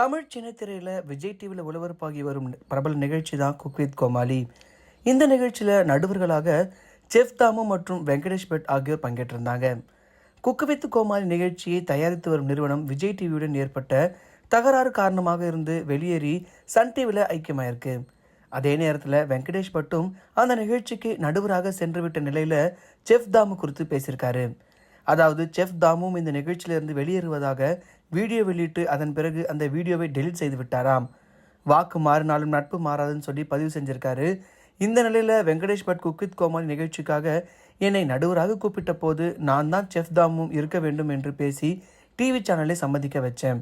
தமிழ் சின்னத்திரையில் விஜய் டிவியில் ஒளிபரப்பாகி வரும் பிரபல நிகழ்ச்சி தான் குக் வித் கோமாளி. இந்த நிகழ்ச்சியில் நடுவர்களாக செஃப் தாமு மற்றும் வெங்கடேஷ் பட் ஆகியோர் பங்கேற்றிருந்தாங்க. குக் வித் கோமாளி நிகழ்ச்சியை தயாரித்து வரும் நிறுவனம் விஜய் டிவியுடன் ஏற்பட்ட தகராறு காரணமாக இருந்து வெளியேறி சன் டிவியில் ஐக்கியமாயிருக்கு. அதே நேரத்தில் வெங்கடேஷ் பட்டும் அந்த நிகழ்ச்சிக்கு நடுவராக சென்றுவிட்ட நிலையில் செஃப் தாமு குறித்து பேசியிருக்காரு. அதாவது செஃப் தாமும் இந்த நிகழ்ச்சியிலிருந்து வெளியேறுவதாக வீடியோ வெளியிட்டு அதன் பிறகு அந்த வீடியோவை டெலிட் செய்து விட்டாராம். வாக்கு மாறினாலும் நட்பு மாறாதுன்னு சொல்லி பதிவு செஞ்சிருக்காரு. இந்த நிலையில் வெங்கடேஷ் பட் குக்கித் கோமாளி நிகழ்ச்சிக்காக என்னை நடுவராக கூப்பிட்ட போது நான் தான் செஃப் தாமும் இருக்க வேண்டும் என்று பேசி டிவி சேனலை சம்மதிக்க வச்சேன்.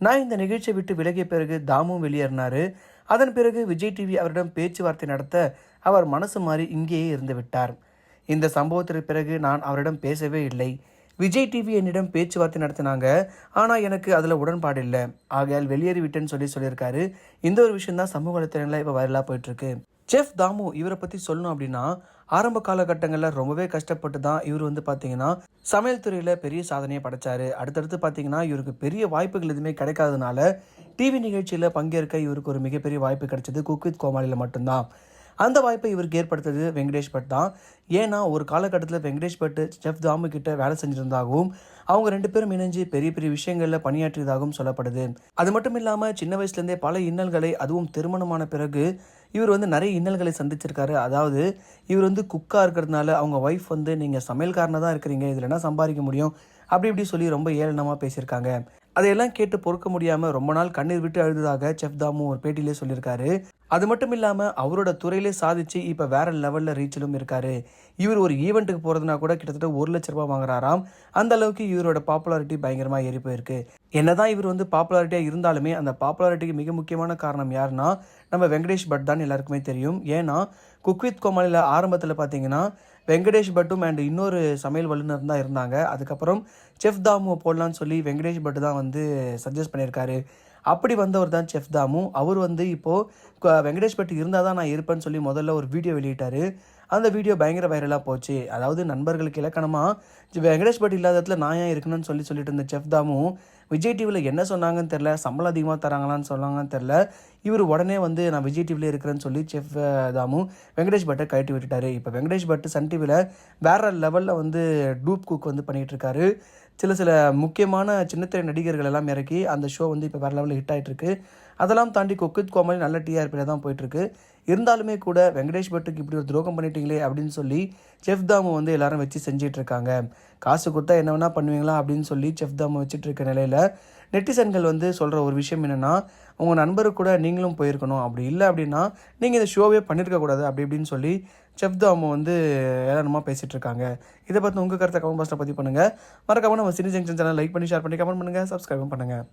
நான் இந்த நிகழ்ச்சியை விட்டு விலகிய பிறகு தாமும் வெளியேறினாரு. அதன் பிறகு விஜய் டிவி அவரிடம் பேச்சுவார்த்தை நடத்த அவர் மனசு மாறி இங்கேயே இருந்து விட்டார். இந்த சம்பவத்திற்கு பிறகு நான் அவரிடம் பேசவே இல்லை. விஜய் டிவி என்னிடம் பேச்சுவார்த்தை நடத்தினாங்க. ஆனால் எனக்கு அதில் உடன்பாடு இல்லை. ஆகையால் வெளியேறி விட்டேன்னு சொல்லி சொல்லியிருக்காரு. இந்த ஒரு விஷயம் தான் சமூக வலைத்தளங்களில் இப்போ வைரலாக போயிட்டுருக்கு. செஃப் தாமு இவரை பற்றி சொல்லணும் அப்படின்னா ஆரம்ப காலகட்டங்களில் ரொம்பவே கஷ்டப்பட்டு தான் இவர் வந்து பார்த்தீங்கன்னா சமையல் துறையில் பெரிய சாதனையை படைச்சாரு. அடுத்தடுத்து பார்த்தீங்கன்னா இவருக்கு பெரிய வாய்ப்புகள் எதுவுமே கிடைக்காதனால டிவி நிகழ்ச்சியில் பங்கேற்க இவருக்கு ஒரு மிகப்பெரிய வாய்ப்பு கிடைச்சது குக் வித் கோமாளியில் மட்டும்தான். அந்த வாய்ப்பை இவருக்கு ஏற்படுத்தது வெங்கடேஷ் பட் தான். ஏன்னா ஒரு காலகட்டத்தில் வெங்கடேஷ் பட் செஃப் தாமு கிட்ட வேலை செஞ்சிருந்தாகவும் அவங்க ரெண்டு பேரும் இணைஞ்சு பெரிய பெரிய விஷயங்களில் பணியாற்றியதாகவும் சொல்லப்படுது. அது மட்டும் இல்லாமல் சின்ன வயசுலேருந்தே பல இன்னல்களை அதுவும் திருமணமான பிறகு இவர் வந்து நிறைய இன்னல்களை சந்திச்சிருக்காரு. அதாவது இவர் வந்து குக்காக இருக்கிறதுனால அவங்க ஒய்ஃப் வந்து நீங்கள் சமையல்காரனாக தான் இருக்கிறீங்க இதில் என்ன சம்பாதிக்க முடியும்? அப்படி இப்படி சொல்லி ரொம்ப ஏளனமாக பேசியிருக்காங்க. அதையெல்லாம் கேட்டு பொறுக்க முடியாமல் ரொம்ப நாள் கண்ணீர் விட்டு அழுததாக செஃப் தாமு ஒரு பேட்டியிலே சொல்லியிருக்காரு. அது மட்டும் இல்லாமல் அவரோட துறையிலே சாதிச்சு இப்போ வேற லெவலில் ரீச்சிலும் இருக்காரு. இவர் ஒரு ஈவெண்ட்டுக்கு போகிறதுனா கூட கிட்டத்தட்ட ஒரு லட்ச ரூபாய் வாங்குறாராம். அந்த அளவுக்கு இவரோட பாப்புலாரிட்டி பயங்கரமாக ஏறி போயிருக்கு. என்னதான் இவர் வந்து பாப்புலாரிட்டியாக இருந்தாலுமே அந்த பாப்புலாரிட்டிக்கு மிக முக்கியமான காரணம் யாருன்னா நம்ம வெங்கடேஷ் பட் தான் எல்லாருக்குமே தெரியும். ஏன்னா குக் வித் கோமாளியில் ஆரம்பத்தில் பார்த்தீங்கன்னா வெங்கடேஷ் பட்டும் அண்ட் இன்னொரு சமையல் வல்லுநர் தான் இருந்தாங்க. அதுக்கப்புறம் செஃப் தாமுவை போடலான்னு சொல்லி வெங்கடேஷ் பட்டு தான் வந்து சஜஸ்ட் பண்ணியிருக்காரு. அப்படி வந்தவர் தான் செஃப் தாமு. அவர் வந்து இப்போது வெங்கடேஷ் பட் இருந்தால் தான் நான் இருப்பேன்னு சொல்லி முதல்ல ஒரு வீடியோ வெளியிட்டார். அந்த வீடியோ பயங்கர வைரலாக போச்சு. அதாவது நண்பர்களுக்கு இலக்கணமாக வெங்கடேஷ் பட் இல்லாத இடத்துல நான் ஏன் இருக்கணும்னு சொல்லி சொல்லிட்டு இருந்த செஃப் தாமு விஜய் டிவியில் என்ன சொன்னாங்கன்னு தெரில சம்பளம் அதிகமாக தராங்களான்னு சொன்னாங்கன்னு தெரில இவர் உடனே வந்து நான் விஜய் டிவியில் இருக்கிறேன்னு சொல்லி செஃப் தாமு வெங்கடேஷ் பட்டை கழட்டி விட்டுட்டாரு. இப்போ வெங்கடேஷ் பட்டு சன் டிவியில் வேற லெவலில் வந்து டூப் குக் வந்து பண்ணிகிட்ருக்காரு சில சில முக்கியமான சின்னத்திரை நடிகர்கள் எல்லாம் இறக்கி அந்த ஷோ வந்து இப்போ வேறு லெவலில் ஹிட் ஆகிட்டு இருக்கு. அதெல்லாம் தாண்டி கொக்குத் கோமாளி நல்ல டிஆர்பியில் தான் போயிட்டுருக்கு இருந்தாலுமே கூட வெங்கடேஷ் பட்டுக்கு இப்படி ஒரு துரோகம் பண்ணிட்டீங்களே அப்படின்னு சொல்லி செஃப் தாமு வந்து எல்லாரும் வச்சு செஞ்சிட்டு இருக்காங்க காசு கொடுத்தா என்ன வேணால் பண்ணுவீங்களா அப்படின்னு சொல்லி செஃப் தாமு வச்சுட்டு இருக்க நிலையில் நெட்டிசன்கள் வந்து சொல்கிற ஒரு விஷயம் என்னென்னா உங்கள் நண்பருக்கு கூட நீங்களும் போயிருக்கணும். அப்படி இல்லை அப்படின்னா நீங்கள் இந்த ஷோவே பண்ணியிருக்கக்கூடாது அப்படி இப்படின்னு சொல்லி செஃப் தாமு வந்து ஏளனமாக பேசிகிட்டு இருக்காங்க இதை பற்றி உங்கள் கருத்தை கமெண்ட் பாக்ஸில் பதிவு பண்ணுங்கள் மறக்காமல் நம்ம சினி ஜங்ஷன் சேனல் லைக் பண்ணி ஷேர் பண்ணி கமெண்ட் பண்ணுங்கள் சப்ஸ்கிரைபும் பண்ணுங்கள்